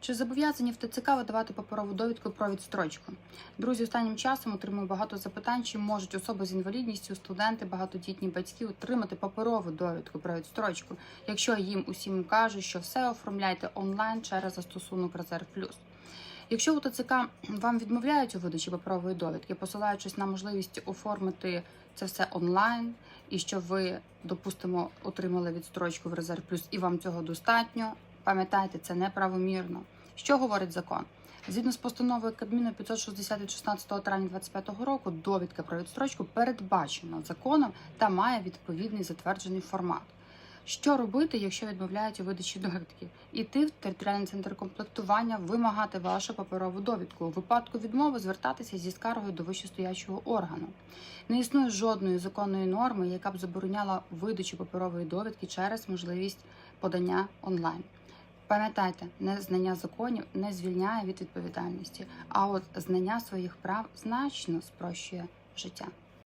Чи зобов'язані в ТЦК видавати паперову довідку про відстрочку? Друзі, останнім часом отримую багато запитань, чи можуть особи з інвалідністю, студенти, багатодітні батьки отримати паперову довідку про відстрочку, якщо їм усім кажуть, що все оформляйте онлайн через застосунок Резерв Плюс. Якщо у ТЦК вам відмовляють у видачі паперової довідки, посилаючись на можливість оформити це все онлайн, і що ви, допустимо, отримали відстрочку в Резерв Плюс, і вам цього достатньо, пам'ятайте, це неправомірно. Що говорить закон? Згідно з постановою Кабміну 560 від 16 травня 2025 року, довідка про відстрочку передбачена законом та має відповідний затверджений формат. Що робити, якщо відмовляють у видачі довідки? Іти в територіальний центр комплектування, вимагати вашу паперову довідку. У випадку відмови звертатися зі скаргою до вищестоячого органу. Не існує жодної законної норми, яка б забороняла видачу паперової довідки через можливість подання онлайн. Пам'ятайте, незнання законів не звільняє від відповідальності, а от знання своїх прав значно спрощує життя.